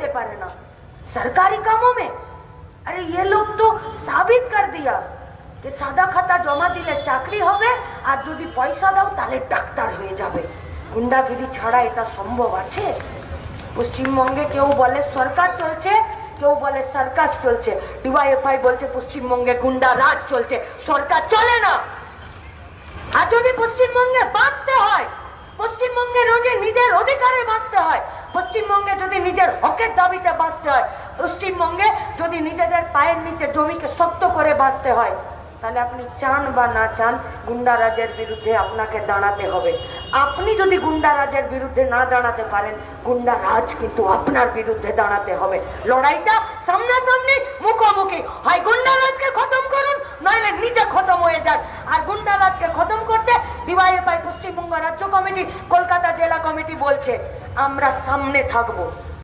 দিতে পারে না সরকারি কামों में अरे ये लोग तो साबित कर दिया যে সাদা খাতা জমা দিলে চাকরি হবে আর যদি পয়সা দাও তাহলে ডাক্তার হয়ে যাবে গুন্ডাগিরি ছাড়া এটা সম্ভব আছে পশ্চিমবঙ্গে কেউ বলে সরকার চলছে কেউ বলে সার্কাস চলছে ডিওয়াইএফআই বলছে পশ্চিমবঙ্গে গুন্ডা রাজ চলছে সরকার চলে না আর যদি পশ্চিমবঙ্গে বাঁচতে হয় পশ্চিমবঙ্গে নিজের অধিকারে বাঁচতে হয়, পশ্চিমবঙ্গে যদি নিজের হকের দাবিতে বাঁচতে হয়, পশ্চিমবঙ্গে যদি নিজেদের পায়ের নিচে জমিকে শক্ত করে বাঁচতে হয়, তাহলে আপনি চান বা না চান গুন্ডারাজের বিরুদ্ধে আপনাকে দাঁড়াতে হবে। আপনি যদি গুন্ডারাজের বিরুদ্ধে না দাঁড়াতে পারেন গুন্ডারাজ কিন্তু আপনার বিরুদ্ধে দাঁড়াতে হবে। লড়াইটা সামনাসামনি মুখোমুখি। হয় গুন্ডারাজকে খতম করুন, নইলে নিজে খতম হয়ে যান। আর গুন্ডারাজকে খতম করতে ডিওয়াইএফআই পশ্চিমবঙ্গ রাজ্য কমিটি কলকাতা জেলা কমিটি বলছে আমরা সামনে থাকব।